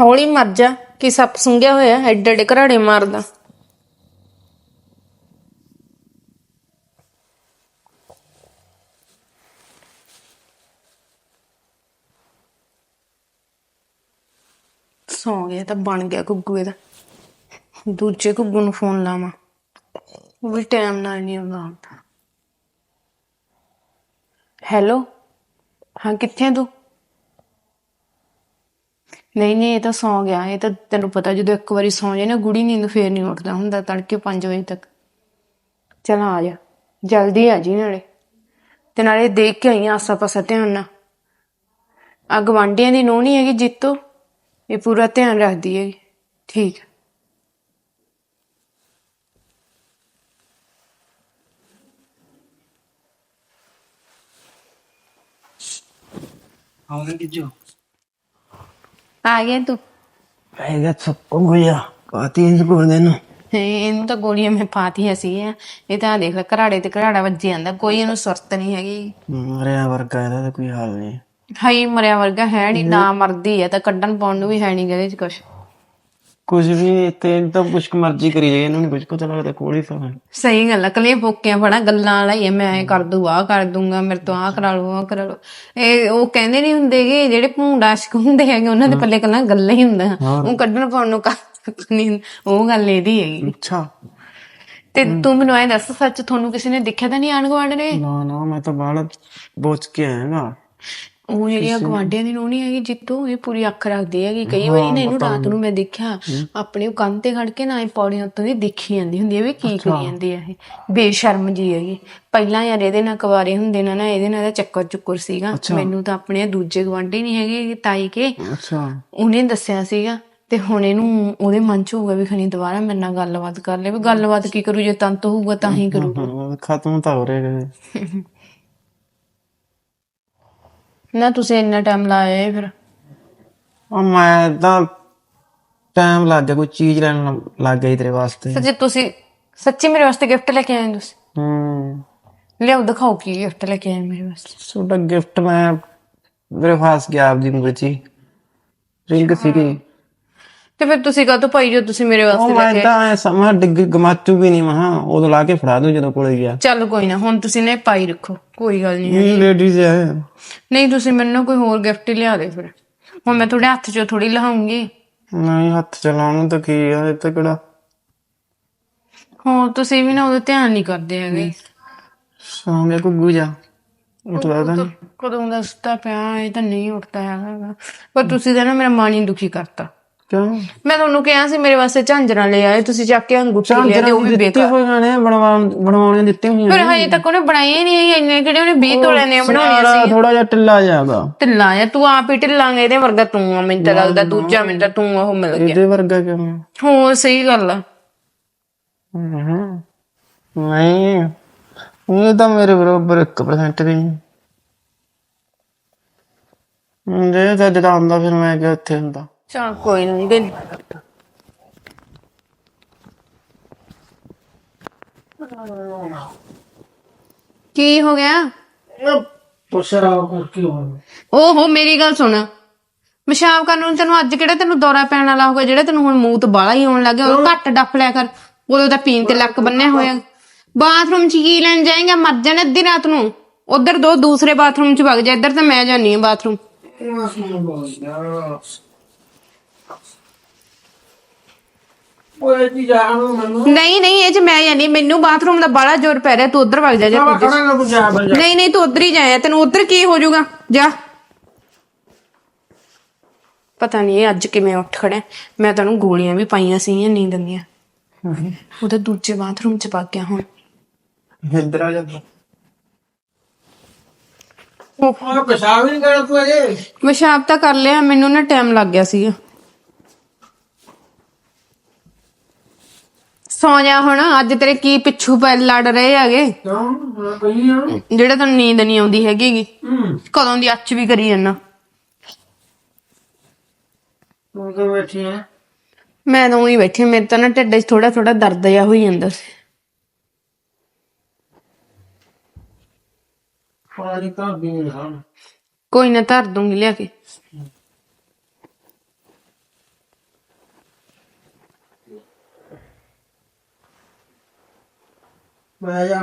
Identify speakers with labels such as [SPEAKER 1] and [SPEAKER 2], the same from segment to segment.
[SPEAKER 1] ਹੌਲੀ ਮਰ ਜਾ, ਕਿ ਸੱਪ ਸੁੰਘਿਆ ਹੋਇਆ, ਐਡੇ ਐਡੇ ਘਰਾੜੇ ਮਾਰਦਾ। ਸੌ ਗਿਆ ਤਾਂ ਬਣ ਗਿਆ ਗੁੱਗੂ ਇਹਦਾ। ਦੂਜੇ ਗੁੱਗੂ ਨੂੰ ਫੋਨ ਲਾਵਾਂ। ਉਹ ਵੀ ਟਾਈਮ ਨਾਲ ਨਹੀਂ ਆਉਂਦਾ। ਹੈਲੋ ਹਾਂ, ਕਿੱਥੇ ਤੂੰ? ਨਹੀਂ ਨਹੀਂ, ਇਹ ਤਾਂ ਸੌ ਗਿਆ। ਇਹ ਤਾਂ ਤੈਨੂੰ ਪਤਾ, ਜਦੋਂ ਇੱਕ ਵਾਰੀ ਸੌ ਜਾਏ ਨਾ, ਗੁੜੀ ਨੀਂਦ ਫੇਰ ਨਹੀਂ ਉੱਠਦਾ ਹੁੰਦਾ, ਤੜਕੇ 5 ਵਜੇ ਤੱਕ। ਚਲ ਆ ਜਾ, ਜਲਦੀ ਆ ਜੀ ਨਾਲੇ। ਤੇ ਨਾਲੇ ਦੇਖ ਕੇ ਆਈ ਆਸਾ ਪਾਸਾ ਧਿਆਨ ਨਾਲ। ਆ ਗਵਾਂਢੀਆਂ ਦੀ ਨੂੰਹ ਨਹੀਂ ਹੈਗੀ, ਜਿੱਤੋ? ਇਹ ਪੂਰਾ ਧਿਆਨ ਰੱਖਦੀ ਹੈਗੀ। ਠੀਕ ਇਹਨੂੰ ਤਾਂ ਗੋਲੀਆਂ ਮੈਂ ਪਾਤੀਆਂ ਸੀ ਇਹ ਤਾਂ ਆਹ ਦੇਖ ਲੈ ਘਰਾੜੇ ਤੇ ਘਰਾੜਾ ਵੱਜੀ ਜਾਂਦਾ। ਕੋਈ ਇਹਨੂੰ ਸੁਰਤ ਨਹੀਂ ਹੈਗੀ।
[SPEAKER 2] ਮਰਿਆ ਵਰਗਾ ਇਹਦਾ ਤਾਂ ਕੋਈ ਹਾਲ ਨਹੀਂ।
[SPEAKER 1] ਹਾਈ ਮਰਿਆ ਵਰਗਾ ਹੈ ਨਹੀਂ ਨਾ ਮਰਦੀ ਹੈ ਤਾਂ ਕੱਢਣ ਪਾਉਣ ਨੂੰ ਵੀ ਹੈ ਨਹੀਂ ਇਹਦੇ ਚ ਕੁਛ।
[SPEAKER 2] ਕੁਝ ਵੀ ਤੇ ਤਾਂ ਕੁਛ ਕੁ ਮਰਜ਼ੀ ਕਰੀ ਜਾਏ ਇਹਨੂੰ ਨਹੀਂ ਕੁਝ ਪਤਾ ਲੱਗਦਾ ਕੋਲੀ ਤਾਂ ਹੈ।
[SPEAKER 1] ਸਹੀ ਗੱਲ ਹੈ ਕਲੇ ਪੋਕਿਆਂ ਬੜਾ ਗੱਲਾਂ ਵਾਲਾ ਹੀ ਮੈਂ ਐਂ ਕਰ ਦੂ ਆਹ ਕਰ ਦੂੰਗਾ ਮੇਰੇ ਤੋਂ ਆਹ ਕਰਾ ਲੂ ਆਹ ਕਰਾ ਲੂ ਇਹ ਉਹ ਕਹਿੰਦੇ ਨਹੀਂ ਹੁੰਦੇ ਕਿ ਜਿਹੜੇ ਭੂੰਡਾ ਆਸ਼ਕ ਹੁੰਦੇ ਹੈਗੇ ਉਹਨਾਂ ਦੇ ਪੱਲੇ ਕੱਲਾ ਗੱਲਾਂ ਹੀ ਹੁੰਦਾ ਉਹ ਕੱਢਣ ਪਾਉਣ ਨੂੰ ਨਹੀਂ ਉਹ ਗੱਲ ਇਹਦੀ ਹੈਗੀ।
[SPEAKER 2] ਅੱਛਾ।
[SPEAKER 1] ਤੇ ਤੂੰ ਮੈਨੂੰ ਐਂ ਦੱਸ ਸੱਚ ਤੁਹਾਨੂੰ ਕਿਸੇ ਨੇ ਦੇਖਿਆ ਤਾਂ ਨਹੀਂ ਆਣ ਗੁਆਂਢ ਨੇ?
[SPEAKER 2] ਨਾ ਨਾ ਮੈਂ ਤਾਂ ਬਾਹਰ ਬੋਚ ਕੇ ਆਇਆ ਨਾ
[SPEAKER 1] ਉਹ ਜਿਹੜੀ ਆ ਗਵਾਂਢੀਆਂ ਦੀ ਨੂੰਹ ਨਹੀਂ ਹੈਗੀ ਜਿੱਤੋਂ ਇਹ ਪੂਰੀ ਅੱਖ ਰੱਖਦੀ ਹੈਗੀ। ਕਈ ਵਾਰੀ ਨਾ ਇਹਨੂੰ ਰਾਤ ਨੂੰ ਮੈਂ ਦੇਖਿਆ ਆਪਣੇ ਕੰਨ ਤੇ ਖੜ ਕੇ ਨਾ ਇਹ ਪੌੜੀਆਂ ਉੱਤੋਂ ਦੀ ਦੇਖੀ ਜਾਂਦੀ ਹੁੰਦੀ ਹੈ ਵੀ ਕੀ ਕਰੀ ਜਾਂਦੀ ਹੈ ਇਹ। ਬੇਸ਼ਰਮ ਜੀ ਹੈਗੀ। ਪਹਿਲਾਂ ਯਾਰ ਇਹਦੇ ਨਾਲ ਕੁਵਾਰੇ ਹੁੰਦੇ ਨਾ ਨਾ ਇਹਦੇ ਨਾਲ ਦਾ ਚੱਕਰ ਚੁੱਕਰ ਸੀਗਾ। ਮੈਨੂੰ ਤਾਂ ਆਪਣੇ ਦੂਜੇ ਗਵਾਂਢੀ ਨਹੀਂ ਹੈਗੇ ਤਾਈ ਕੇ।
[SPEAKER 2] ਅੱਛਾ।
[SPEAKER 1] ਉਹਨੇ ਦੱਸਿਆ ਸੀਗਾ ਤੇ ਹੁਣ ਇਹਨੂੰ ਉਹਦੇ ਮਨ ਚ ਹੋਊਗਾ ਵੀ ਖਣੀ ਦੁਬਾਰਾ ਮੇਰੇ ਨਾਲ ਗੱਲਬਾਤ ਕਰ ਲੈ। ਵੀ ਗੱਲਬਾਤ ਕੀ ਕਰੂ ਜੇ ਤੰਤ ਹੋਊਗਾ ਤਾਂ ਹੀ ਕਰੂ
[SPEAKER 2] ਖਤਮ ਤਾਂ ਹੋ ਰਿਹਾ ਹੈ
[SPEAKER 1] ਨਾ ਤੁਸੀਂ ਇੰਨਾ ਟਾਈਮ ਲਾਇਆ ਏ ਫਿਰ।
[SPEAKER 2] ਉਹ ਮੈਂ ਤਾਂ ਟਾਈਮ ਲੱਗ ਗਿਆ ਕੋਈ ਚੀਜ਼ ਲੈਣ ਲੱਗ ਗਈ ਤੇਰੇ ਵਾਸਤੇ।
[SPEAKER 1] ਸੱਚੀ ਤੁਸੀਂ ਸੱਚੀ ਮੇਰੇ ਵਾਸਤੇ ਗਿਫਟ ਲੈ ਕੇ ਆਏ ਹੋ ਤੁਸੀਂ?
[SPEAKER 2] ਹੂੰ।
[SPEAKER 1] ਲਿਆਓ ਦਿਖਾਓ ਕੀ ਗਿਫਟ ਲੈ ਕੇ ਆਏ ਮੇਰੇ ਵਾਸਤੇ।
[SPEAKER 2] ਛੋਟਾ ਗਿਫਟ ਮੈਂ ਮੇਰੇ ਪਾਸ ਗਿਆ ਆਪਦੀ ਉਮਰ ਚ ਹੀ। ਰਿੰਗ ਸੀਗੀ।
[SPEAKER 1] ਤੇ ਫਿਰ ਤੁਸੀਂ ਕਾਹ ਤੋਂ ਪਾਈ ਜੋ ਤੁਸੀਂ ਮੇਰੇ
[SPEAKER 2] ਉਹ
[SPEAKER 1] ਵਾਸਤੇ ਲੈ
[SPEAKER 2] ਮੈਂ
[SPEAKER 1] ਕੇ
[SPEAKER 2] ਤਾਂ ਐ ਸਮਾਂ ਡਿੱਗ ਗਮਾਚੂ ਵੀ ਨਹੀਂ ਮਹਾ ਉਦੋਂ ਲਾ ਕੇ ਫੜਾ ਦੂੰ ਜਦੋਂ ਕੋਲੇ ਗਿਆ।
[SPEAKER 1] ਚੱਲ ਕੋਈ ਨਾ ਹੁਣ ਤੁਸੀਂ ਨੇ ਪਾਈ ਰੱਖੋ ਕੋਈ ਗੱਲ ਨਹੀਂ
[SPEAKER 2] ਇਹ ਲੇਡੀਜ਼ ਹੈ
[SPEAKER 1] ਨਹੀਂ ਤੁਸੀਂ ਮੈਨੂੰ ਕੋਈ ਹੋਰ ਗਿਫਟ ਲਿਆ ਦੇ ਫਿਰ। ਹੁਣ ਮੈਂ ਤੁਹਾਡੇ ਹੱਥ 'ਚੋਂ ਥੋੜੀ ਲਹਾਉਂਗੀ
[SPEAKER 2] ਨਹੀਂ ਹੱਥ ਚਲਾਉਣ ਨੂੰ ਤਾਂ ਕੀ ਆ ਇਹ ਤਾਂ ਕਿਹੜਾ?
[SPEAKER 1] ਹੋਰ ਤੁਸੀਂ ਵੀ ਨਾ ਉਹਦਾ ਧਿਆਨ ਨਹੀਂ ਕਰਦੇ ਹੈਗੇ।
[SPEAKER 2] ਸੌਂ ਗਿਆ ਗੁੱਗੂ ਜਾ। ਉੱਠਦਾ ਤਾਂ ਨਹੀਂ।
[SPEAKER 1] ਕਦੋਂ ਦਾ ਸੁੱਤਾ ਪਿਆ ਇਹ ਤਾਂ ਨਹੀਂ ਉੱਠਦਾ ਹੈਗਾ। ਪਰ ਤੁਸੀਂ ਤਾਂ ਨਾ ਮੇਰਾ ਮਨ ਹੀ ਦੁਖੀ ਕਰਤਾ।
[SPEAKER 2] ਕਿਉਂ?
[SPEAKER 1] ਮੈਂ ਤੁਹਾਨੂੰ ਕਿਹਾ ਸੀ ਮੇਰੇ ਵਾਸਤੇ ਝਾਂਜਰਾਂ ਲੈ ਆਏ ਤੁਸੀਂ ਚੱਕ ਕੇ ਅੰਗੂਠੀ ਲਿਆ ਤੇ ਉਹ ਵੀ
[SPEAKER 2] ਦਿੱਤੇ
[SPEAKER 1] ਬੇਕਾਰ।
[SPEAKER 2] ਹੋਏ ਗਾਣੇ ਬਣਵਾਉਣ ਬਣਵਾਉਣੇ ਦਿੱਤੇ ਹੋਏ
[SPEAKER 1] ਪਰ ਹਜੇ ਤੱਕ ਉਹਨੇ ਬਣਾਏ ਨਹੀਂ ਇੰਨੇ ਕਿਹੜੇ ਉਹਨੇ 20 ਤੋਲੇ ਨੇ ਬਣਾਉਣੇ ਸੀ।
[SPEAKER 2] ਥੋੜਾ ਜਿਹਾ ਟਿੱਲਾ ਜਾਗਾ
[SPEAKER 1] ਢਿੱਲਾ ਜਾਂ ਤੂੰ ਆਪ ਹੀ ਢਿੱਲਾਂਗੇ ਇਹਦੇ ਵਰਗਾ ਤੂੰ ਆ ਮੈਨੂੰ ਤਾਂ ਲੱਗਦਾ ਦੂਜਾ ਮੈਨੂੰ ਤਾਂ ਤੂੰ ਉਹ ਮਿਲ ਗਿਆ।
[SPEAKER 2] ਇਹਦੇ ਵਰਗਾ ਕਿਉਂ?
[SPEAKER 1] ਹੋਰ ਸਹੀ ਗੱਲ ਆ।
[SPEAKER 2] ਨਹੀਂ ਇਹ ਤਾਂ ਮੇਰੇ ਬਰੋਬਰ 1% ਵੀ ਨਹੀਂ। ਜੇ ਤਾਂ ਜਦੋਂ ਆਉਂਦਾ ਫਿਰ ਮੈਂ ਕਿ ਉੱਥੇ ਹੁੰਦਾ।
[SPEAKER 1] ਚਲ ਕੋਈ ਨਹੀਂ ਦਿਲ ਕੀ ਹੋ ਗਿਆ?
[SPEAKER 2] ਪੁੱਛਰਾ ਕਰਕੇ ਹੋ
[SPEAKER 1] ਓਹੋ ਮੇਰੀ ਗੱਲ ਸੁਣ। ਪਿਸ਼ਾਬ ਕਰਨ ਨੂੰ ਤੈਨੂੰ ਅੱਜ ਕਿਹੜਾ ਤੈਨੂੰ ਦੌਰਾ ਪੈਣ ਵਾਲਾ ਹੋਗਾ ਜਿਹੜਾ ਤੈਨੂੰ ਹੁਣ ਮੂੰਹ ਤੋਂ ਬਾਲਾ ਹੀ ਆਉਣ ਲੱਗ ਗਿਆ ਉਹ ਘੱਟ ਡੱਫ ਲਿਆ ਕਰ। ਉਦੋਂ ਤਾਂ ਪੀਣ ਤੇ ਲੱਕ ਬੰਨਿਆ ਹੋਇਆ। ਬਾਥਰੂਮ ਚ ਕੀ ਲੈਣ ਜਾਏਗਾ ਮਰ ਜਾਣਾ ਅੱਧੀ ਰਾਤ ਨੂੰ। ਉਧਰ ਦੋ ਦੂਸਰੇ ਬਾਥਰੂਮ ਚ ਵਗ ਜਾ ਇੱਧਰ ਤਾਂ ਮੈਂ ਜਾਨੀ ਆ ਬਾਥਰੂਮ।
[SPEAKER 2] ਓਏ ਜੀ ਜਾਣੋ ਮੈਨੂੰ।
[SPEAKER 1] ਨਹੀਂ ਨਹੀਂ ਇਹ ਚ ਮੈਂ ਜਾਨੀ ਮੈਨੂੰ ਬਾਥਰੂਮ ਦਾ ਬਾਲਾ ਜ਼ੋਰ ਪੈ ਰਿਹਾ ਤੂੰ ਉਧਰ ਵਗ ਜਾ ਜਾ
[SPEAKER 2] ਖੜਾ ਨਾ ਤੂੰ
[SPEAKER 1] ਨਹੀਂ ਨਹੀਂ ਤੂੰ ਉਧਰ ਹੀ ਜਾਇਆ ਤੈਨੂੰ ਉਧਰ ਕੀ ਹੋ ਜਾਊਗਾ? ਜਾ। ਪਤਾ ਨਹੀਂ ਇਹ ਅੱਜ ਕਿਵੇਂ ਉੱਠ ਖੜਿਆ। ਮੈਂ ਤੈਨੂੰ ਗੋਲੀਆਂ ਵੀ ਪਾਈਆਂ ਸੀਗੀਆਂ ਨੀਂਦ ਦੀਆਂ। ਉਹਦੇ ਦੂਜੇ ਬਾਥਰੂਮ ਚ ਪਾ ਗਿਆ ਹੁਣ।
[SPEAKER 2] ਇੱਧਰ ਆ ਜਾ
[SPEAKER 1] ਉਹ
[SPEAKER 2] ਉਹ ਪਿਸ਼ਾਬ ਨਹੀਂ ਕਰ ਤੂੰ ਅਜੇ।
[SPEAKER 1] ਪਿਸ਼ਾਬ ਤਾਂ ਕਰ ਲਿਆ ਮੈਨੂੰ ਨਾ ਟਾਈਮ ਲੱਗ ਗਿਆ ਸੀਗਾ। ਸੌ ਜਾ ਹੁਣ ਅੱਜ ਤੇਰੇ ਕੀ ਪਿੱਛੂ ਪੈ ਲੜ ਰਹੇ ਹੈਗੇ?
[SPEAKER 2] ਕਿਉਂ? ਮੈਂ ਕਹੀ ਆ।
[SPEAKER 1] ਜਿਹੜਾ ਤੈਨੂੰ ਨੀਂਦ ਨਹੀਂ ਆਉਂਦੀ ਹੈਗੀ
[SPEAKER 2] ਹੂੰ।
[SPEAKER 1] ਕਦੋਂ ਦੀ ਅੱਛ ਵੀ ਕਰੀ ਜਾਂਦਾ।
[SPEAKER 2] ਤੂੰ ਕਿਉਂ ਬੈਠੀ ਹੈ
[SPEAKER 1] ਮੈਂ ਤਾਂ ਉਹੀ ਬੈਠੀ ਮੇਰੇ ਤਾਂ ਨਾ ਢਿੱਡ 'ਚ ਥੋੜਾ ਥੋੜਾ ਦਰਦ ਜਿਹਾ ਹੋਈ ਜਾਂਦਾ ਸੀ।
[SPEAKER 2] ਪਾਣੀ ਤਾਂ ਵੀ ਨਹੀਂ ਖਾਣ
[SPEAKER 1] ਕੋਈ ਨਾ ਧਰ ਦੂੰਗੀ ਲਿਆ ਕੇ।
[SPEAKER 2] ਮੈਂ ਜਾ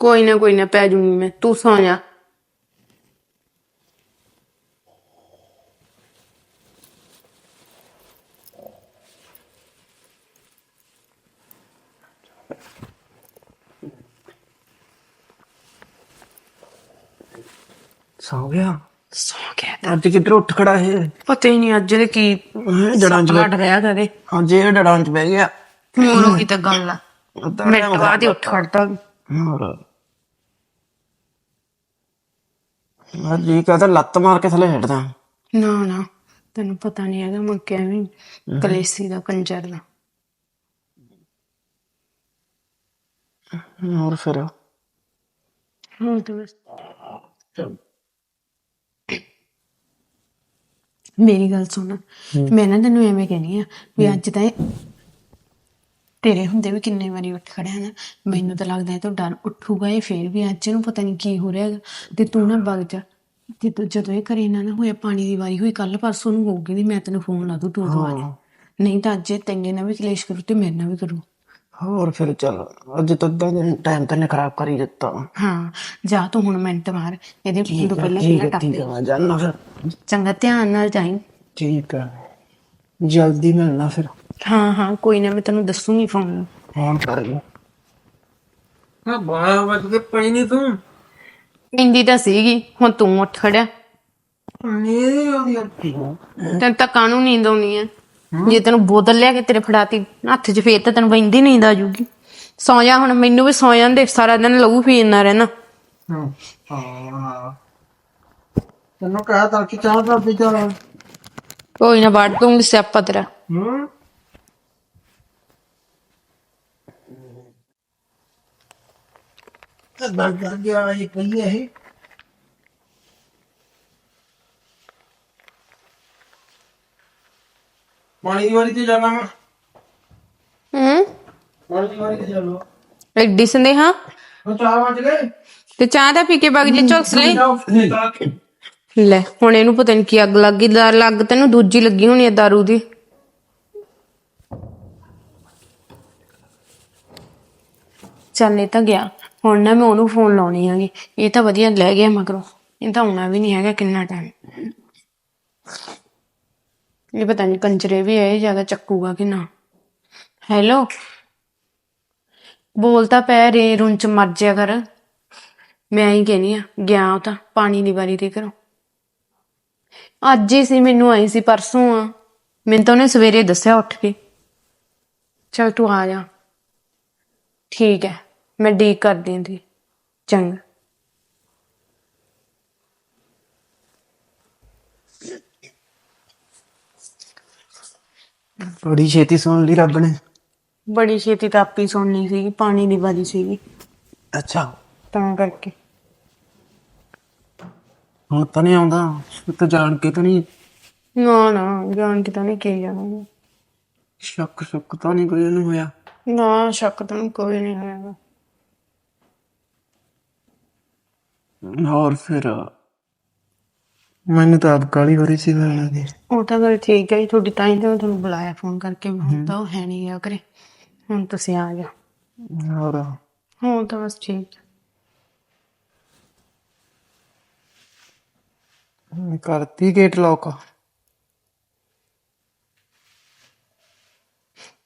[SPEAKER 1] ਕੋਈ ਨਾ ਕੋਈ ਨਾ ਪੈ ਜੂੰਗੀ ਮੈਂ ਤੂੰ ਸੌ ਜਾ
[SPEAKER 2] ਸੌ ਗਿਆ
[SPEAKER 1] ਸੌ ਗਿਆ
[SPEAKER 2] ਅੱਜ ਕਿੱਧਰ ਉੱਠ ਖੜਾ ਹੈ
[SPEAKER 1] ਪਤਾ ਹੀ ਨਹੀਂ ਅੱਜ ਦੇ ਕੀ
[SPEAKER 2] ਜੜਾਂ ਚ
[SPEAKER 1] ਲੜ ਰਿਹਾ ਕਰੇ
[SPEAKER 2] ਅੱਜ ਇਹ ਡੜਾਂ ਚ ਬਹਿ ਗਿਆ
[SPEAKER 1] ਉਹੀ ਤਾਂ ਗੱਲ ਆ
[SPEAKER 2] ਅੱਧਾ
[SPEAKER 1] ਮਿੰਟ
[SPEAKER 2] time
[SPEAKER 1] ਬਾਅਦ ਹੀ ਉੱਠ ਖੜਦਾ
[SPEAKER 2] ਹੋਰ ਮੈਂ ਜੀ ਕਹਤਾ ਲੱਤ ਮਾਰ ਕੇ ਥੱਲੇ ਹਟਦਾ
[SPEAKER 1] ਨਾ ਨਾ ਤੈਨੂੰ ਪਤਾ ਨਹੀਂ ਹੈਗਾ ਮੈਂ ਕਿਵੇਂ ਕਲੇਸੀ ਦਾ ਕੰਜਰ ਦਾ
[SPEAKER 2] ਹੋਰ ਫਿਰ
[SPEAKER 1] ਹੁਣ ਤਾਂ ਬਸ ਮੇਰੀ ਗੱਲ ਸੁਣ ਮੈਂ ਨਾ ਤੈਨੂੰ ਐਵੇਂ ਕਹਿੰਦੀ ਆ ਵੀ ਅੱਜ ਤਾਂ ਤੇਰੇ ਹੁੰਦੇ ਵੀ ਕਿੰਨੇ ਵਾਰੀ ਉੱਠ ਖੜਿਆ ਨਾ ਮੈਨੂੰ ਤਾਂ ਲੱਗਦਾ ਇਹ ਤੋਂ ਡਰ ਉੱਠੂਗਾ ਇਹ ਫੇਰ ਵੀ ਅੱਜ ਇਹਨੂੰ ਪਤਾ ਨਹੀਂ ਕੀ ਹੋ ਰਿਹਾ ਹੈਗਾ। ਤੇ ਤੂੰ ਨਾ ਵਗ ਜਾ। ਜਦੋਂ ਜਦੋਂ ਇਹ ਕਰੇ ਨਾ ਨਾ ਹੋਇਆ ਪਾਣੀ ਦੀ ਵਾਰੀ ਹੋਈ ਕੱਲ ਪਰਸੋਂ ਨੂੰ ਹੋਊਗੀ ਨਹੀਂ ਮੈਂ ਤੈਨੂੰ ਫੋਨ ਲਾ ਦੂੰ ਤੂੰ ਆ ਜਾ ਨਹੀਂ ਤਾਂ ਅੱਜ ਇਹ ਤੈਨੇ ਨਾਲ ਵੀ ਕਲੇਸ਼ ਕਰੂ ਤੇ ਮੇਰੇ ਨਾਲ ਵੀ ਕਰੂ।
[SPEAKER 2] ਹੋਰ ਫਿਰ ਚੱਲ ਅੱਜ ਤਾਂ ਟਾਈਮ ਤੈਨੇ ਖਰਾਬ ਕਰ ਹੀ ਦਿੱਤਾ।
[SPEAKER 1] ਹਾਂ ਜਾ ਤੂੰ ਹੁਣ ਮਿੰਟ ਮਾਰ ਇਹਦੇ ਤੋਂ ਪਹਿਲਾਂ ਪਹਿਲਾਂ
[SPEAKER 2] ਹੈ
[SPEAKER 1] ਟੱਪ।
[SPEAKER 2] ਠੀਕ ਹੈ ਮੈਂ ਜਾਣਾ ਫਿਰ।
[SPEAKER 1] ਚੰਗਾ ਧਿਆਨ ਨਾਲ ਜਾਈਂ।
[SPEAKER 2] ਠੀਕ ਹੈ। ਜਲਦੀ ਮਿਲਣਾ ਫਿਰ।
[SPEAKER 1] ਹਾਂ ਹਾਂ ਕੋਈ ਨਾ ਮੈਂ ਤੈਨੂੰ ਦੱਸੂਗੀ ਫੋਨ
[SPEAKER 2] ਫੋਨ ਕਰ ਲਈ ਹਾਂ ਬਾਹਰ ਵੱਜ ਕੇ ਪਈ ਨਹੀਂ ਤੂੰ।
[SPEAKER 1] ਇੰਦੀ ਤਾਂ ਸੀਗੀ ਹੁਣ ਤੂੰ ਉੱਠ ਖੜਿਆ।
[SPEAKER 2] ਨਹੀਂ ਆਉਂਦੀ
[SPEAKER 1] ਤੈਨੂੰ ਤਾਂ ਕਾਨੂੰ ਨੀਂਦ ਆਉਣੀ ਹੈ। ਜੇ ਤੈਨੂੰ ਬੋਤਲ ਲਿਆ ਕੇ ਤੇਰੇ ਫੜਾਤੀ ਹੱਥ 'ਚ ਫੇਰ ਤਾਂ ਤੈਨੂੰ ਵੈਂਦੀ ਨੀਂਦ ਆ ਜੂਗੀ ਸੌ ਜਾ ਹੁਣ ਮੈਨੂੰ ਵੀ ਸੌ ਜਾਂਦੇ ਸਾਰਾ ਦਿਨ ਲਹੂ ਪੀਣਾ ਰਹਿਣਾ।
[SPEAKER 2] ਹਾਂ ਹਾਂ ਤੈਨੂੰ ਕਹਾ ਤਾਂ ਕਿ ਚਾਹ ਦਾ ਪੀ ਜਾ।
[SPEAKER 1] ਕੋਈ ਨਾ ਵੜ ਦੂੰਗੀ ਸਿਆਪਾ ਤੇਰਾ।
[SPEAKER 2] ਹੂੰ। ਹੈ ਪਾਣੀ ਦੀ ਵਾਰੀ ਤੇ ਜਾਣਾ ਮੈਂ
[SPEAKER 1] ਹੂੰ?
[SPEAKER 2] ਪਾਣੀ ਦੀ ਵਾਰੀ ਤੇ ਜਾਣਾ
[SPEAKER 1] ਐਡੀ ਸੰਦੇਹਾ
[SPEAKER 2] ਉਹ ਚਾਰ ਵਜ ਗਏ
[SPEAKER 1] ਤੇ ਚਾਹ ਦਾ ਪੀ ਕੇ ਬਗ ਜੇ ਝੁਕਸ ਲਈ ਲੈ ਹੁਣ ਇਹਨੂੰ ਪਤਾ ਨਹੀਂ ਕੀ ਅੱਗ ਲੱਗ ਗਈ ਦਾਰ ਲੱਗ ਤੈਨੂੰ ਦੂਜੀ ਲੱਗੀ ਹੋਣੀ ਹੈ ਦਾਰੂ ਦੀ। ਚੱਲ ਇਹ ਤਾਂ ਗਿਆ। ਹੁਣ ਨਾ ਮੈਂ ਉਹਨੂੰ ਫੋਨ ਲਾਉਣੀ ਹੈਗੀ। ਇਹ ਤਾਂ ਵਧੀਆ ਲੈ ਗਿਆ ਮਗਰੋਂ। ਇਹ ਤਾਂ ਆਉਣਾ ਵੀ ਨਹੀਂ ਹੈਗਾ ਕਿੰਨਾ ਟਾਈਮ ਇਹ ਪਤਾ ਨਹੀਂ ਕੰਜਰੇ ਵੀ ਹੈ ਜ਼ਿਆਦਾ ਚੱਕੂਗਾ ਕਿ ਨਾ। ਹੈਲੋ ਬੋਲਤਾ ਪੈ ਰੇ ਰੁੰਚ ਚ ਮਰ ਜਿਆ ਕਰ। ਮੈਂ ਹੀ ਕਹਿਨੀ ਆ, ਗਿਆ ਉਹ ਤਾਂ, ਪਾਣੀ ਦੀ ਵਾਰੀ ਤੇ ਕਰੋ ਅੱਜ ਹੀ ਸੀ, ਮੈਨੂੰ ਆਈ ਸੀ ਪਰਸੋਂ ਆ। ਮੈਨੂੰ ਤਾਂ ਉਹਨੇ ਸਵੇਰੇ ਦੱਸਿਆ ਉੱਠ ਕੇ। ਚਲ ਤੂੰ ਆ ਜਾ। ਠੀਕ ਹੈ। ਮੈਂ ਡੀਕ ਕਰ ਦਿੰਦੀ ਚੰਗਾ।
[SPEAKER 2] ਬੜੀ ਛੇਤੀ ਸੁਣ ਲਈ ਰੱਬ ਨੇ।
[SPEAKER 1] ਬੜੀ ਛੇਤੀ ਤਾਂ ਆਪੀ ਸੁਣਨੀ ਸੀਗੀ ਪਾਣੀ ਦੀ ਵਾਰੀ ਸੀਗੀ।
[SPEAKER 2] ਅੱਛਾ।
[SPEAKER 1] ਤਾਂ ਕਰਕੇ।
[SPEAKER 2] ਹੁਣ ਤਾਂ ਨਹੀਂ ਆਉਂਦਾ ਤੂੰ ਤਾਂ ਜਾਣ ਕੇ ਤਾਂ ਨਹੀਂ।
[SPEAKER 1] ਨਾ ਨਾ ਜਾਣ ਕੇ ਤਾਂ ਨਹੀਂ ਕੀ ਜਾਣਾ
[SPEAKER 2] ਸ਼ੱਕ ਸ਼ੱਕ ਤਾਂ ਨਹੀਂ ਕੋਈ ਇਹਨੂੰ ਹੋਇਆ।
[SPEAKER 1] ਨਾ ਸ਼ੱਕ ਤਾਂ ਕੋਈ ਨਹੀਂ ਹੋਇਆ।
[SPEAKER 2] ਹੋਰ ਫਿਰ? ਮੈਨੂੰ ਤਾਂ ਆਪ ਕਾਲੀ ਹੋ ਰਹੀ ਸੀ ਮਿਲਣ ਦੀ।
[SPEAKER 1] ਉਹ ਤਾਂ ਗੱਲ ਠੀਕ ਹੈ ਜੀ ਤੁਹਾਡੀ ਤਾਂ ਹੀ ਤਾਂ ਮੈਂ ਤੁਹਾਨੂੰ ਬੁਲਾਇਆ ਫੋਨ ਕਰਕੇ ਹੁਣ ਤਾਂ ਉਹ ਹੈ ਨਹੀਂ ਗਿਆ ਕਰੇ ਹੁਣ ਤੁਸੀਂ ਆ ਜਾ
[SPEAKER 2] ਹੋਰ?
[SPEAKER 1] ਹੁਣ ਤਾਂ ਬਸ ਠੀਕ।
[SPEAKER 2] ਕਰਤੀ ਗੇਟ ਲੌਕ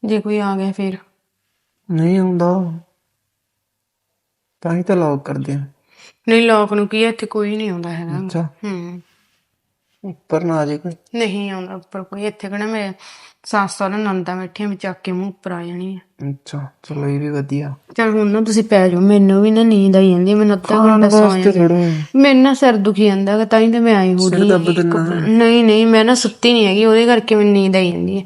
[SPEAKER 1] ਜੇ ਕੋਈ ਆ ਗਿਆ ਫਿਰ?
[SPEAKER 2] ਨਹੀਂ ਆਉਂਦਾ ਤਾਂ ਹੀ ਤਾਂ ਲੌਕ ਕਰਦੇ ਆ।
[SPEAKER 1] ਨਹੀਂ ਲੋਕ ਨੂੰ ਕੀ ਹੈ, ਇੱਥੇ ਕੋਈ ਨਹੀਂ ਆਉਂਦਾ ਹੈਗਾ।
[SPEAKER 2] ਅੱਛਾ।
[SPEAKER 1] ਹੂੰ।
[SPEAKER 2] ਉੱਪਰ ਨਾ ਆ ਜੇ ਕੋਈ।
[SPEAKER 1] ਨਹੀਂ ਆਉਂਦਾ ਉੱਪਰ ਕੋਈ। ਇੱਥੇ ਕਿਹੜਾ ਮੇਰੇ ਸੱਸ ਸਹੁਰਾ ਨੰਦਾ ਬੈਠੀਆਂ ਵੀ ਚੱਕ ਕੇ ਮੂੰਹ ਉੱਪਰ ਆ ਜਾਣੀ ਹੈ
[SPEAKER 2] ਅੱਛਾ ਚਲੋ ਇਹ ਵੀ ਵਧੀਆ।
[SPEAKER 1] ਚਲ ਹੁਣ ਨਾ ਤੁਸੀਂ ਪੈ ਜਾਓ। ਮੈਨੂੰ ਵੀ ਨਾ ਨੀਂਦ ਆਈ ਜਾਂਦੀ ਹੈ, ਮੈਨੂੰ ਅੱਧਾ ਘੰਟਾ ਸੌਂ
[SPEAKER 2] ਵਾਸਤੇ ਥੋੜਾ
[SPEAKER 1] ਮੇਰੇ ਨਾ ਸਿਰ ਦੁਖੀ ਜਾਂਦਾ ਹੈਗਾ, ਤਾਂ ਹੀ ਤਾਂ ਮੈਂ ਆਈ ਹੋ।
[SPEAKER 2] ਸਿਰ
[SPEAKER 1] ਨਹੀਂ ਨਹੀਂ ਮੈਂ ਨਾ ਸੁੱਤੀ ਨਹੀਂ ਹੈਗੀ। ਉਹਦੇ ਕਰਕੇ ਮੈਨੂੰ ਨੀਂਦ ਆਈ ਜਾਂਦੀ ਹੈ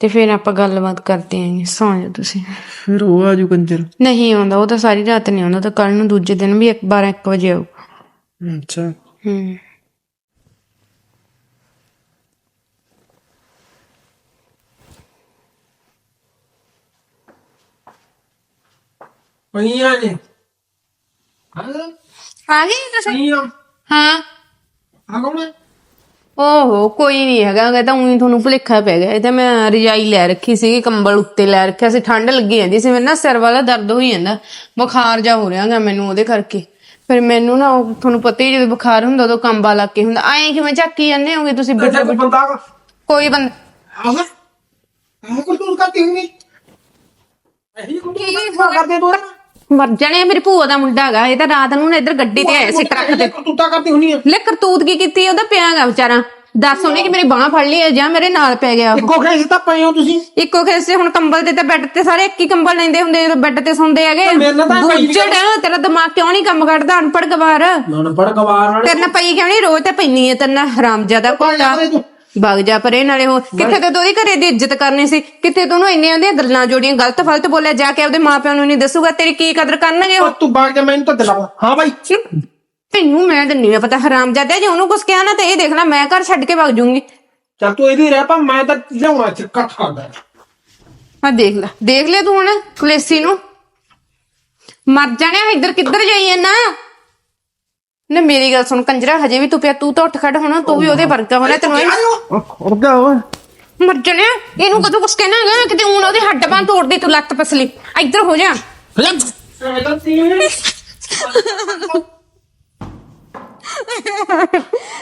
[SPEAKER 1] ਤੇ ਫਿਰ ਆਪਾਂ ਗੱਲਬਾਤ ਕਰਦੇ ਆਂਗੇ ਸੌਂ ਜਾਓ ਤੁਸੀਂ।
[SPEAKER 2] ਫਿਰ ਉਹ ਆਜੂ ਕੰਜਰ।
[SPEAKER 1] ਨਹੀਂ ਆਉਂਦਾ ਉਹ ਤਾਂ ਸਾਰੀ ਰਾਤ ਨਹੀਂ ਆਉਂਦਾ ਤਾਂ ਕੱਲ ਨੂੰ ਦੂਜੇ ਦਿਨ ਵੀ 12 1 ਵਜੇ ਆਊ।
[SPEAKER 2] ਅੱਛਾ।
[SPEAKER 1] ਹੂੰ।
[SPEAKER 2] ਪਈਆਂ ਨੇ
[SPEAKER 1] ਆ ਗਈ ਤੁਸੀਂ ਹਾਂ।
[SPEAKER 2] ਆ ਕੌਣ ਹੈ?
[SPEAKER 1] ਓਹੋ ਕੋਈ ਨਹੀਂ ਹੈਗਾ ਇਹ ਤਾਂ ਉਹੀ ਤੁਹਾਨੂੰ ਭੁਲੇਖਾ ਪੈ ਗਿਆ। ਇਹ ਤਾਂ ਮੈਂ ਰਜਾਈ ਲੈ ਰੱਖੀ ਸੀ ਕੰਬਲ ਉੱਤੇ ਲੈ ਰੱਖਿਆ ਸੀ ਠੰਡ ਲੱਗੀ ਜਾਂਦੀ ਸੀ ਮੇਰੇ ਨਾ ਸਿਰ ਵਾਲਾ ਦਰਦ ਹੋਈ ਜਾਂਦਾ। ਬੁਖਾਰ ਜਾ ਹੋ ਰਿਹਾਗਾ ਮੈਨੂੰ ਉਹਦੇ ਕਰਕੇ। ਫਿਰ ਮੈਨੂੰ ਨਾ ਉਹ ਤੁਹਾਨੂੰ ਪਤਾ ਹੀ ਜਦੋਂ ਬੁਖਾਰ ਹੁੰਦਾ ਉਦੋਂ ਕੰਬਾ ਲੱਗ ਕੇ ਹੁੰਦਾ। ਐਂ ਕਿਵੇਂ ਝੱਕੀ ਜਾਂਦੇ ਹੋਗੇ ਤੁਸੀਂ
[SPEAKER 2] ਕੋਈ ਬੰਦਾ ਆ।
[SPEAKER 1] ਕੋਈ ਬੰਦਾ
[SPEAKER 2] ਆਹ। ਆਹ ਕੋਈ ਤੂੰ ਕਰਤੀ ਹੋਈ ਇਹੀ ਕੋਈ
[SPEAKER 1] ਕੀ
[SPEAKER 2] ਕਰਦੇ ਤੂੰ
[SPEAKER 1] ਮਰ ਜਾਣੇ ਮੇਰੀ ਭੂਆ ਦਾ ਮੁੰਡਾ ਹੈਗਾ ਇਹ ਤਾਂ ਰਾਤ ਨੂੰ ਨਾ ਇੱਧਰ ਗੱਡੀ ਤੇ ਆਇਆ ਸੀ ਟਰੱਕ ਤੇ।
[SPEAKER 2] ਤੂੰ ਤਾਂ ਕਰਦੀ ਹੁੰਨੀ ਆ।
[SPEAKER 1] ਲੈ ਕਰਤੂਤ ਕੀ ਕੀਤੀ ਉਹਦਾ ਪਿਆਗਾ ਵਿਚਾਰਾ। ਦੱਸ ਉਹਨੇ ਕਿ ਮੇਰੀ ਬਾਹ ਫੜ ਲਈ ਹੈ ਜਾਂ ਮੇਰੇ ਨਾਲ ਪੈ ਗਿਆ ਉਹ।
[SPEAKER 2] ਇੱਕੋ ਖੇਸ ਤਾਂ ਪਏ ਹੋ ਤੁਸੀਂ?
[SPEAKER 1] ਇੱਕੋ ਖੇਸੇ ਹੁਣ ਕੰਬਲ ਤੇ ਤਾਂ ਬੈੱਡ ਤੇ ਸਾਰੇ ਇੱਕ ਹੀ ਕੰਬਲ ਲੈਂਦੇ ਹੁੰਦੇ ਜਦੋਂ ਬੈੱਡ ਤੇ ਸੌਂਦੇ ਹੈਗੇ।
[SPEAKER 2] ਮੇਰੇ ਨਾਲ ਤਾਂ
[SPEAKER 1] ਗੁੱਜੜ ਤੇਰਾ ਦਿਮਾਗ ਕਿਉਂ ਨਹੀਂ ਕੰਮ ਕਰਦਾ ਅਨਪੜ ਗਵਾਰ?
[SPEAKER 2] ਨਨ ਪੜ ਗਵਾਰ
[SPEAKER 1] ਤੇਰੇ ਨਾਲ ਪਈ ਕਿਉਂ ਨਹੀਂ? ਰੋਜ਼ ਤਾਂ ਪੈਣੀ ਹੈ ਤੇਰੇ ਨਾਲ ਹਰਾਮਜ਼ਾਦਾ ਕੁੱਤਾ
[SPEAKER 2] ਤੂੰ
[SPEAKER 1] ਵਗ ਜਾ ਪਰੇ ਨਾਲੇ ਹੋ ਕਿੱਥੇ ਤੇ ਉਹਦੀ ਘਰੇ ਦੀ ਇੱਜ਼ਤ ਕਰਨੀ ਸੀ? ਕਿੱਥੇ ਤੂੰ ਉਹਨੂੰ ਇੰਨੀਆਂ ਦੀਆਂ ਗੱਲਾਂ ਜੋੜੀਆਂ ਗਲਤ ਫਲਤ ਬੋਲਿਆ ਜਾ ਕੇ ਆਪਦੇ ਮਾਪਿਆਂ ਨੂੰ ਨਹੀਂ ਦੱਸੂਗਾ ਤੇਰੀ ਕੀ ਕਦਰ ਕਰਨਗੇ ਉਹ?
[SPEAKER 2] ਤੂੰ ਬਾਗ ਜਾ ਮੈਨੂੰ ਤਾਂ ਦਿਲਾ ਹਾਂ ਬਾਈ।
[SPEAKER 1] ਤੈਨੂੰ ਮੈਂ ਦਿੰਨੀ ਆ ਪਤਾ ਹਰਾਮਜ਼ਾਦਾ ਜੇ ਉਹਨੂੰ ਕੁਝ ਕਿਹਾ ਨਾ ਤੇ ਇਹ ਦੇਖ ਲੈ ਮੈਂ ਘਰ ਛੱਡ ਕੇ ਵਗ ਜੂੰਗੀ।
[SPEAKER 2] ਚੱਲ ਤੂੰ ਇਹਦੀ ਰਹਿ ਪਾ ਮੈਂ ਤਾਂ ਲਿਆਉਣਾ ਇੱਥੇ ਇਕੱਠ ਕਰਦਾ।
[SPEAKER 1] ਆ ਦੇਖ ਲੈ ਦੇਖ ਲੈ ਤੂੰ ਹੁਣ ਕਲੇਸੀ ਨੂੰ। ਮਰ ਜਾਣਿਆ ਇੱਧਰ ਕਿੱਧਰ ਜਾਈਏ ਨਾ ਨਾ ਮੇਰੀ ਗੱਲ ਸੁਣ ਕੰਜਰਾ ਹਜੇ ਵੀ ਤੂੰ ਪਿਆ ਤੂੰ ਤਾਂ ਉੱਠ ਖੜ ਹੋਣਾ ਤੂੰ ਵੀ ਉਹਦੇ ਵਰਗਾ ਹੋਣਾ ਤੈਨੂੰ ਇਹ-
[SPEAKER 2] ਓਏ
[SPEAKER 1] ਮਰ ਜਾਣਿਆ ਇਹਨੂੰ ਕਦੋਂ ਕੁਛ ਕਹਿਣਾ ਹੈਗਾ ਕਿਤੇ ਹੁਣ ਉਹਦੇ ਹੱਡ ਬਾਂ ਤੋੜਦੀ ਤੂੰ ਲੱਤ ਪਸਲੀ। ਇੱਧਰ ਹੋ ਜਾ।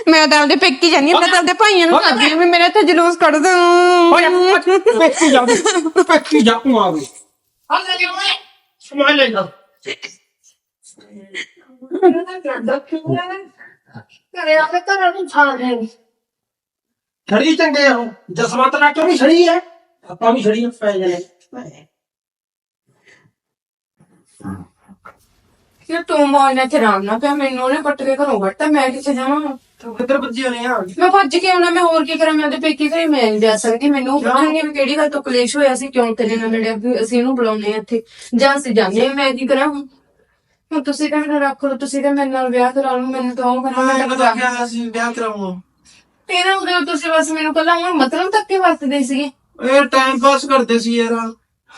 [SPEAKER 1] ਮੈਂ ਤਾਂ ਆਪਦੇ ਪੇਕੀ ਜਾਨੀ ਮੈਂ ਤਾਂ ਆਪਦੇ ਭਾਈਆਂ ਨੂੰ ਲੱਗੀ ਵੀ ਮੇਰੇ ਤੇ ਜਲੂਸ ਕੱਢ ਦੇ।
[SPEAKER 2] ਓਏ ਪੱਕੀ ਜਾ ਪੱਕੀ ਜਾ ਤੂੰ ਆ ਗਈ ਆ ਲੈ ਓਏ ਸਮਾਂ ਲੈ ਜਾ।
[SPEAKER 3] ਘਰੇ ਆ ਕੇ ਘਰਾਂ ਨੂੰ ਛਾਣ ਹੈ
[SPEAKER 2] ਛੜੀ ਚੰਗੇ ਆ ਉਹ। ਜਸਵੰਤ ਨਾਟੋ ਵੀ ਛੜੀ ਹੈ ਆਪਾਂ ਵੀ ਛੜੀ ਪੈ ਜਾਣੇ।
[SPEAKER 1] ਕਿ ਤੂੰ ਮੌਜ ਚ ਆਰਾਮ ਨਾ ਪਿਆ ਮੈਨੂੰ ਉਹਨੇ ਪੱਟ ਕੇ ਘਰੋਂ ਵੱਟਾ ਮੈਂ ਕਿੱਥੇ ਜਾਵਾਂ?
[SPEAKER 2] ਤੂੰ ਕਿੱਧਰ ਭੱਜੀ ਹੋਣੀ ਆ?
[SPEAKER 1] ਮੈਂ ਭੱਜ ਕੇ ਆਉਣਾ ਮੈਂ ਹੋਰ ਕੀ ਕਰਾਂ ਮੈਂ ਉਹਦੇ ਪੇਕੀ ਘਰੇ ਮੈਂ ਨਹੀਂ ਜਾ ਸਕਦੀ। ਮੈਨੂੰ ਉਹ ਪੁੱਛਣਗੇ ਵੀ ਕਿਹੜੀ ਗੱਲ ਤੋਂ ਕਲੇਸ਼ ਹੋਇਆ ਸੀ ਕਿਉਂ ਤੇਰੇ ਨਾਲ ਲੜਿਆ ਵੀ ਅਸੀਂ ਇਹਨੂੰ ਬੁਲਾਉਂਦੇ ਆ ਇੱਥੇ। ਜਾਂ ਅਸੀਂ ਜਾਂਦੇ ਹਾਂ, ਮੈਂ ਕੀ ਕਰਾਂ ਹੁਣ? ਹੁਣ ਤੁਸੀਂ ਤਾਂ ਮੈਨੂੰ ਰੱਖ ਲਓ ਤੁਸੀਂ ਤਾਂ ਮੇਰੇ ਨਾਲ ਵਿਆਹ ਕਰਾ ਲਓ ਮੈਨੂੰ ਤਾਂ ਉਹ ਕਰਨਾ ਮੈਂ ਤਾਂ ਬਤਾ
[SPEAKER 2] ਗਿਆ ਸੀ ਵਿਆਹ
[SPEAKER 1] ਤੇਰਾ ਉਦੋਂ ਤੁਸੀਂ ਬਸ ਮੈਨੂੰ ਕੱਲਾ ਹੁਣ ਮਤਲਬ ਤੱਕ ਕੇ ਵਰਤਦੇ ਸੀਗੇ।
[SPEAKER 2] ਇਹ ਟਾਈਮ ਪਾਸ ਕਰਦੇ ਸੀ ਯਾਰ।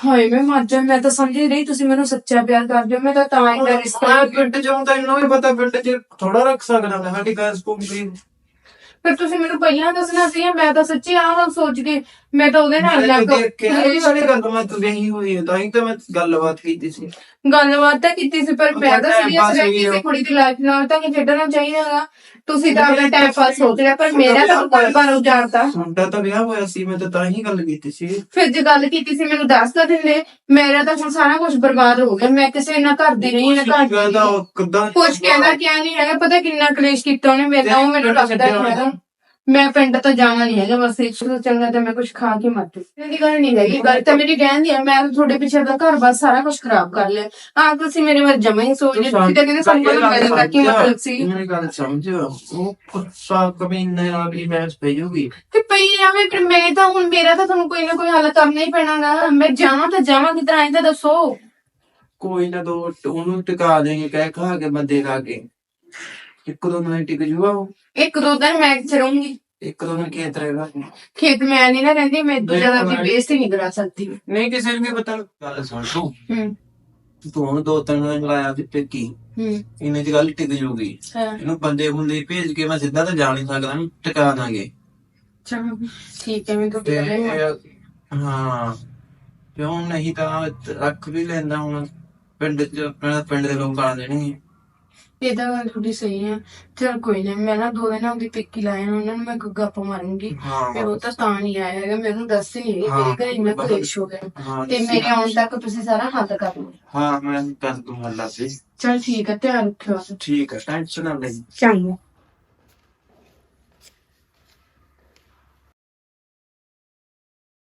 [SPEAKER 1] ਹਾਏ ਮੈਂ ਮਰ ਜਾ ਮੈਂ ਤਾਂ ਸਮਝ ਹੀ ਨਹੀਂ ਤੁਸੀਂ ਮੈਨੂੰ ਸੱਚਾ ਪਿਆਰ ਕਰਦੇ ਹੋ ਮੈਂ ਤਾਂ ਤਾਂ ਇੰਨਾ ਰਿਸ਼ਤਾ
[SPEAKER 2] ਪਿੰਡ ਤਾਂ ਇੰਨਾ ਵੀ ਪਤਾ ਪਿੰਡ ਚ ਥੋੜਾ ਰੱਖ ਸਕਦਾ ਮੈਂ ਸਾਡੀ ਸਕੂਲ ਗਈ
[SPEAKER 1] ਫਿਰ ਤੁਸੀਂ ਮੈਨੂੰ ਪਹਿਲਾਂ ਦੱਸਣਾ ਸੀ ਮੈਂ ਤਾਂ ਸੱਚੀ ਆਹ ਸੋਚ ਕੇ ਮੈਂ ਤਾਂ ਉਹਦੇ ਨਾਲ ਲੱਗ
[SPEAKER 2] ਦੇਖ ਕੇ ਇਹ ਵਾਲੀ ਗੱਲ ਮੈਂ ਤੂੰ ਗਈ ਹੋਈ ਹੈ ਤਾਂ ਹੀ ਤਾਂ ਮੈਂ ਗੱਲਬਾਤ ਕੀਤੀ ਸੀ।
[SPEAKER 1] ਗੱਲਬਾਤ ਤਾਂ ਕੀਤੀ ਸੀ ਪਰ ਮੈਂ ਤਾਂ ਸੀਰੀਅਸ ਰਹਿ
[SPEAKER 2] ਆ।
[SPEAKER 1] ਕਿਸੇ ਕੁੜੀ ਦੀ ਲਾਈਫ ਨਾਲ ਤਾਂ ਨਹੀਂ ਖੇਡਣਾ ਚਾਹੀਦਾ ਤੁਸੀਂ ਤਾਂ ਆਪਣਾ ਟਾਈਮ ਪਾਸ ਸੋਚ ਰਿਹਾ ਪਰ ਮੇਰਾ ਤਾਂ ਕੋਈ ਬਾਰ ਉਜਾੜਦਾ
[SPEAKER 2] ਸਾਡਾ ਤਾਂ ਵਿਆਹ ਹੋਇਆ ਸੀ ਮੈਂ ਤਾਂ ਤਾਂ ਹੀ ਗੱਲ ਕੀਤੀ ਸੀ।
[SPEAKER 1] ਫਿਰ ਜੇ ਗੱਲ ਕੀਤੀ ਸੀ ਮੈਨੂੰ ਦੱਸ ਤਾਂ ਦਿੰਦੇ ਮੇਰਾ ਤਾਂ ਹੁਣ ਸਾਰਾ ਕੁਝ ਬਰਬਾਦ ਹੋ ਗਿਆ ਮੈਂ ਕਿਸੇ ਨਾਲ ਘਰ ਦੀ ਨਹੀਂ ਨਾ ਘਰ ਦੀ ਕੁਝ ਕਹਿੰਦਾ ਕਿਆ ਨਹੀਂ ਹੈਗਾ ਪਤਾ ਕਿੰਨਾ ਕਲੇਸ਼ ਕੀਤਾ ਉਹਨੇ ਮੇਰੇ ਨਾਲ ਉਹ ਮੈਨੂੰ ਲੱਗਦਾ ਨਹੀਂ ਹੈਗਾ। ਮੈਂ ਪਿੰਡ ਤੋਂ ਜਾਣਾ ਨਹੀਂ ਹੈਗਾ ਬਸ ਇਸ ਤੋਂ ਚੰਗਾ ਤਾਂ ਮੈਂ ਕੁਝ ਖਾ ਕੇ ਮਰ ਜੂ ਇਹਦੀ ਗੱਲ ਨਹੀਂ ਹੈਗੀ ਗੱਲ ਤਾਂ ਮੇਰੀ ਕਹਿੰਦੀ ਆ ਮੈਂ ਤਾਂ ਤੁਹਾਡੇ ਪਿੱਛੇ ਦਾ ਘਰ ਬਸ ਸਾਰਾ ਕੁਝ ਖਰਾਬ ਕਰ ਲਿਆ। ਆ ਤੁਸੀਂ ਮੇਰੇ ਬਾਰੇ ਜਮਾ ਹੀ ਸੋਚ ਲਿਆ ਤੁਸੀਂ ਤਾਂ ਕਹਿੰਦੇ ਸੰਭਲ ਮੇਰੇ ਦਾ ਕੀ ਮਤਲਬ ਸੀ।
[SPEAKER 2] ਮੇਰੀ ਗੱਲ ਸਮਝ ਉਹ ਕੁੱਸਾ ਕਮੀਨੇ ਨਾਲ ਵੀ ਮੈਂ ਪਈਉਗੀ
[SPEAKER 1] ਤੇ ਪਈ ਜਾਵੇ ਫਿਰ ਮੈਂ ਤਾਂ ਹੁਣ ਮੇਰਾ ਤਾਂ ਤੁਹਾਨੂੰ ਕੋਈ ਨਾ ਕੋਈ ਹੱਲ ਕਰਨਾ ਹੀ ਪੈਣਾਗਾ ਮੈਂ ਜਾਵਾਂ ਤਾਂ ਜਾਵਾਂ ਕਿਧਰ ਆਏ ਤਾਂ ਦੱਸੋ।
[SPEAKER 2] ਕੋਈ ਨਾ ਦੋ ਉਹਨੂੰ ਟਿਕਾ ਦੇਂਗੇ ਕਹਿ ਖਾ ਕੇ ਬੰਦੇ ਲਾ ਕੇ ਇੱਕ ਦੋ ਦਿਨ ਟਿਕ ਜੂਗਾ ਉਹ।
[SPEAKER 1] ਇੱਕ ਦੋ ਦਿਨ ਮੈਂ ਕਿੱਥੇ ਰਹੂੰਗੀ।
[SPEAKER 2] ਇੱਕ ਦੋ ਦਿਨ ਖੇਤ ਰਹੇਗਾ।
[SPEAKER 1] ਖੇਤ ਮੈਂ ਨਹੀਂ ਨਾ ਰਹਿੰਦੀ ਮੈਂ ਤੋਂ ਜ਼ਿਆਦਾ ਆਪਣੀ ਬੇਇੱਜ਼ਤੀ ਨਹੀਂ ਕਰਾ ਸਕਦੀ।
[SPEAKER 2] ਨਹੀਂ ਕਿਸੇ ਨੂੰ ਵੀ ਪਤਾ? ਗੱਲ ਸੁਣ ਤੂੰ।
[SPEAKER 1] ਹੂੰ।
[SPEAKER 2] ਤੂੰ ਹੁਣ ਦੋ ਤਿੰਨ ਦਿਨ ਲਾਇਆ ਸੀ ਟਿੱਕੀ
[SPEAKER 1] ਹੂੰ।
[SPEAKER 2] ਇਹਨੇ ਚ ਗੱਲ ਟਿਕ ਜੂਗੀ। ਇਹਨੂੰ ਬੰਦੇ ਹੁੰਦੇ ਭੇਜ ਕੇ ਮੈਂ ਸਿੱਧਾ ਤਾਂ ਜਾ ਨਹੀਂ ਸਕਦਾ ਟਿਕਾ ਦਾਂਗੇ।
[SPEAKER 1] ਚਲੋ ਠੀਕ ਹੈ ਮੈਂ ਤੋਂ
[SPEAKER 2] ਹਾਂ। ਕਿਉਂ ਨਹੀਂ ਤਾਂ ਰੱਖ ਵੀ ਲੈਂਦਾ ਹੁਣ। ਪਿੰਡ ਚ ਪਿੰਡ ਦੇ ਲੋਕ ਆ ਦੇਣਗੇ
[SPEAKER 1] ਇਹ ਤਾਂ ਗੱਲ ਤੁਹਾਡੀ ਸਹੀ ਹੈ। ਚਲ ਕੋਈ ਨਾ ਮੈਂ ਨਾ ਦੋ ਦਿਨ ਉਹਦੀ ਪਿੱਕੀ ਲਾਇਆ ਉਹਨਾਂ ਨੂੰ ਮੈਂ ਗੱਪ ਮਾਰੂੰਗੀ।
[SPEAKER 2] ਹਾਂ
[SPEAKER 1] ਫਿਰ ਉਹ ਤਾਂ ਤਾਂ ਨਹੀਂ ਆਇਆ ਹੈਗਾ ਮੈਨੂੰ ਦੱਸ ਹੀ ਨਹੀਂ
[SPEAKER 2] ਹਾਂ।
[SPEAKER 1] ਮੇਰੇ ਘਰ ਇੰਨਾ ਕਲੇਸ਼ ਹੋ ਗਿਆ।
[SPEAKER 2] ਹਾਂ
[SPEAKER 1] ਤੇ ਮੇਰੇ ਆਉਣ ਤੱਕ ਤੁਸੀਂ ਸਾਰਾ ਹੱਲ ਕਰ ਲਓ।
[SPEAKER 2] ਹਾਂ ਮੈਂ ਕਰ ਦੂੰਗਾ ਲੱਭੇ
[SPEAKER 1] ਚਲ ਠੀਕ ਹੈ ਧਿਆਨ ਰੱਖਿਓ।
[SPEAKER 2] ਠੀਕ ਹੈ ਟੈਨਸ਼ਨ ਨਾ ਲੈ
[SPEAKER 1] ਚੰਗਾ।